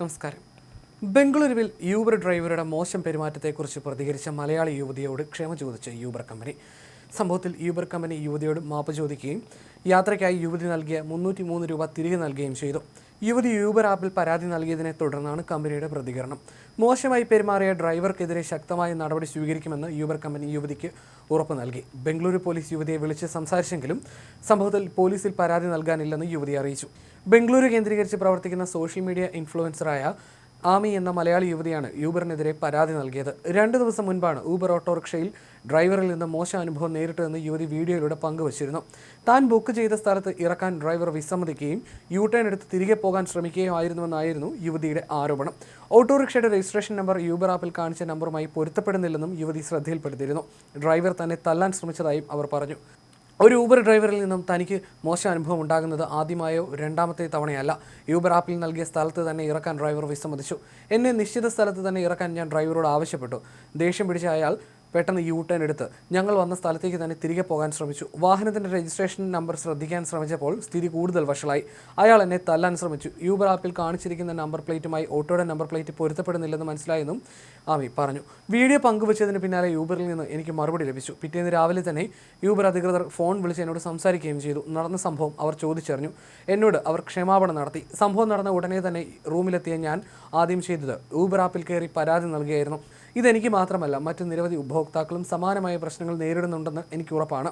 നമസ്കാരം. ബംഗളൂരുവിൽ യൂബർ ഡ്രൈവറുടെ മോശം പെരുമാറ്റത്തെക്കുറിച്ച് പ്രതികരിച്ച മലയാളി യുവതിയോട് ക്ഷമ ചോദിച്ച യൂബർ കമ്പനി സംഭവത്തിൽ യൂബർ കമ്പനി യുവതിയോട് മാപ്പ് ചോദിക്കുകയും യാത്രയ്ക്കായി യുവതി നൽകിയ മുന്നൂറ്റി മൂന്ന് രൂപ തിരികെ നൽകുകയും ചെയ്തു. യുവതി യൂബർ ആപ്പിൽ പരാതി നൽകിയതിനെ തുടർന്നാണ് കമ്പനിയുടെ പ്രതികരണം. മോശമായി പെരുമാറിയ ഡ്രൈവർക്കെതിരെ ശക്തമായ നടപടി സ്വീകരിക്കുമെന്ന് യൂബർ കമ്പനി യുവതിക്ക് ഉറപ്പ് നൽകി. ബംഗളൂരു പോലീസ് യുവതിയെ വിളിച്ച് സംസാരിച്ചെങ്കിലും സംഭവത്തിൽ പോലീസിൽ പരാതി നൽകാനില്ലെന്ന് യുവതി അറിയിച്ചു. ബംഗളൂരു കേന്ദ്രീകരിച്ച് പ്രവർത്തിക്കുന്ന സോഷ്യൽ മീഡിയ ഇൻഫ്ലുവൻസറായ ആമി എന്ന മലയാളി യുവതിയാണ് യൂബറിനെതിരെ പരാതി നൽകിയത്. രണ്ട് ദിവസം മുൻപാണ് ഊബർ ഓട്ടോറിക്ഷയിൽ ഡ്രൈവറിൽ നിന്ന് മോശം അനുഭവം നേരിട്ടതെന്ന് യുവതി വീഡിയോയിലൂടെ പങ്കുവച്ചിരുന്നു. താൻ ബുക്ക് ചെയ്ത സ്ഥലത്ത് ഇറക്കാൻ ഡ്രൈവർ വിസമ്മതിക്കുകയും യു ടേൺ എടുത്ത് തിരികെ പോകാൻ ശ്രമിക്കുകയും ആയിരുന്നുവെന്നായിരുന്നു യുവതിയുടെ ആരോപണം. ഓട്ടോറിക്ഷയുടെ രജിസ്ട്രേഷൻ നമ്പർ യൂബർ ആപ്പിൽ കാണിച്ച നമ്പറുമായി പൊരുത്തപ്പെടുന്നില്ലെന്നും യുവതി ശ്രദ്ധയിൽപ്പെടുത്തിയിരുന്നു. ഡ്രൈവർ തന്നെ തല്ലാൻ ശ്രമിച്ചതായും അവർ പറഞ്ഞു. ഒരു ഊബർ ഡ്രൈവറിൽ നിന്നും തനിക്ക് മോശം അനുഭവം ഉണ്ടാകുന്നത് ആദ്യമായോ രണ്ടാമത്തെ തവണയല്ല. യൂബർ ആപ്പിൽ നൽകിയ സ്ഥലത്ത് തന്നെ ഇറക്കാൻ ഡ്രൈവർ വിസമ്മതിച്ചു. എന്നെ നിശ്ചിത സ്ഥലത്ത് തന്നെ ഇറക്കാൻ ഞാൻ ഡ്രൈവറോട് ആവശ്യപ്പെട്ടു. ദേഷ്യം പിടിച്ച അയാൾ പെട്ടെന്ന് യു ടേൺ എടുത്ത് ഞങ്ങൾ വന്ന സ്ഥലത്തേക്ക് തന്നെ തിരികെ പോകാൻ ശ്രമിച്ചു. വാഹനത്തിന്റെ രജിസ്ട്രേഷൻ നമ്പർ ശ്രദ്ധിക്കാൻ ശ്രമിച്ചപ്പോൾ സ്ഥിതി കൂടുതൽ വഷളായി. അയാൾ എന്നെ തല്ലാൻ ശ്രമിച്ചു. യൂബർ ആപ്പിൽ കാണിച്ചിരിക്കുന്ന നമ്പർ പ്ലേറ്റുമായി ഓട്ടോയുടെ നമ്പർ പ്ലേറ്റ് പൊരുത്തപ്പെടുന്നില്ലെന്ന് മനസ്സിലായെന്നും ആമി പറഞ്ഞു. വീഡിയോ പങ്കുവച്ചതിന് പിന്നാലെ യൂബറിൽ നിന്ന് എനിക്ക് മറുപടി ലഭിച്ചു. പിറ്റേന്ന് രാവിലെ തന്നെ യൂബർ അധികൃതർ ഫോൺ വിളിച്ച് എന്നോട് സംസാരിക്കുകയും ചെയ്തു. നടന്ന സംഭവം അവർ ചോദിച്ചറിഞ്ഞു. എന്നോട് അവർ ക്ഷമാപണം നടത്തി. സംഭവം നടന്ന ഉടനെ തന്നെ റൂമിലെത്തിയ ഞാൻ ആദ്യം ചെയ്തത് യൂബർ ആപ്പിൽ കയറി പരാതി നൽകുകയായിരുന്നു ഇതെനിക്ക് മാത്രമല്ല മറ്റ് നിരവധി ഉപഭോക്താക്കളും സമാനമായ പ്രശ്നങ്ങൾ നേരിടുന്നുണ്ടെന്ന് എനിക്ക് ഉറപ്പാണ്.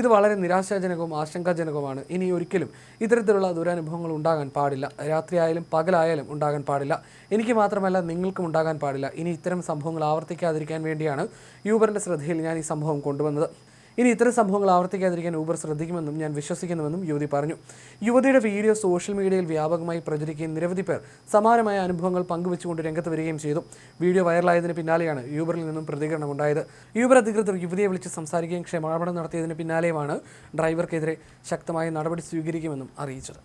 ഇത് വളരെ നിരാശാജനകവും ആശങ്കാജനകവുമാണ്. ഇനി ഒരിക്കലും ഇത്തരത്തിലുള്ള ദുരനുഭവങ്ങൾ ഉണ്ടാകാൻ പാടില്ല. രാത്രിയായാലും പകലായാലും ഉണ്ടാകാൻ പാടില്ല. എനിക്ക് മാത്രമല്ല നിങ്ങൾക്കും ഉണ്ടാകാൻ പാടില്ല. ഇനി ഇത്തരം സംഭവങ്ങൾ ആവർത്തിക്കാതിരിക്കാൻ വേണ്ടിയാണ് യൂബറിന്റെ ശ്രദ്ധയിൽ ഞാൻ ഈ സംഭവം കൊണ്ടുവന്നത്. ഇനി ഇത്തരം സംഭവങ്ങൾ ആവർത്തിക്കാതിരിക്കാൻ ഊബർ ശ്രദ്ധിക്കുമെന്നും ഞാൻ വിശ്വസിക്കുന്നുവെന്നും യുവതി പറഞ്ഞു. യുവതിയുടെ വീഡിയോ സോഷ്യൽ മീഡിയയിൽ വ്യാപകമായി പ്രചരിക്കുകയും നിരവധി പേർ സമാനമായ അനുഭവങ്ങൾ പങ്കുവെച്ചുകൊണ്ട് രംഗത്ത് വരികയും ചെയ്തു. വീഡിയോ വൈറലായതിന് പിന്നാലെയാണ് യൂബറിൽ നിന്നും പ്രതികരണം ഉണ്ടായത്. യൂബർ അധികൃതർ യുവതിയെ വിളിച്ച് സംസാരിക്കുകയും ക്ഷമാപണം നടത്തിയതിന് പിന്നാലെയുമാണ് ഡ്രൈവർക്കെതിരെ ശക്തമായ നടപടി സ്വീകരിക്കുമെന്നും അറിയിച്ചത്.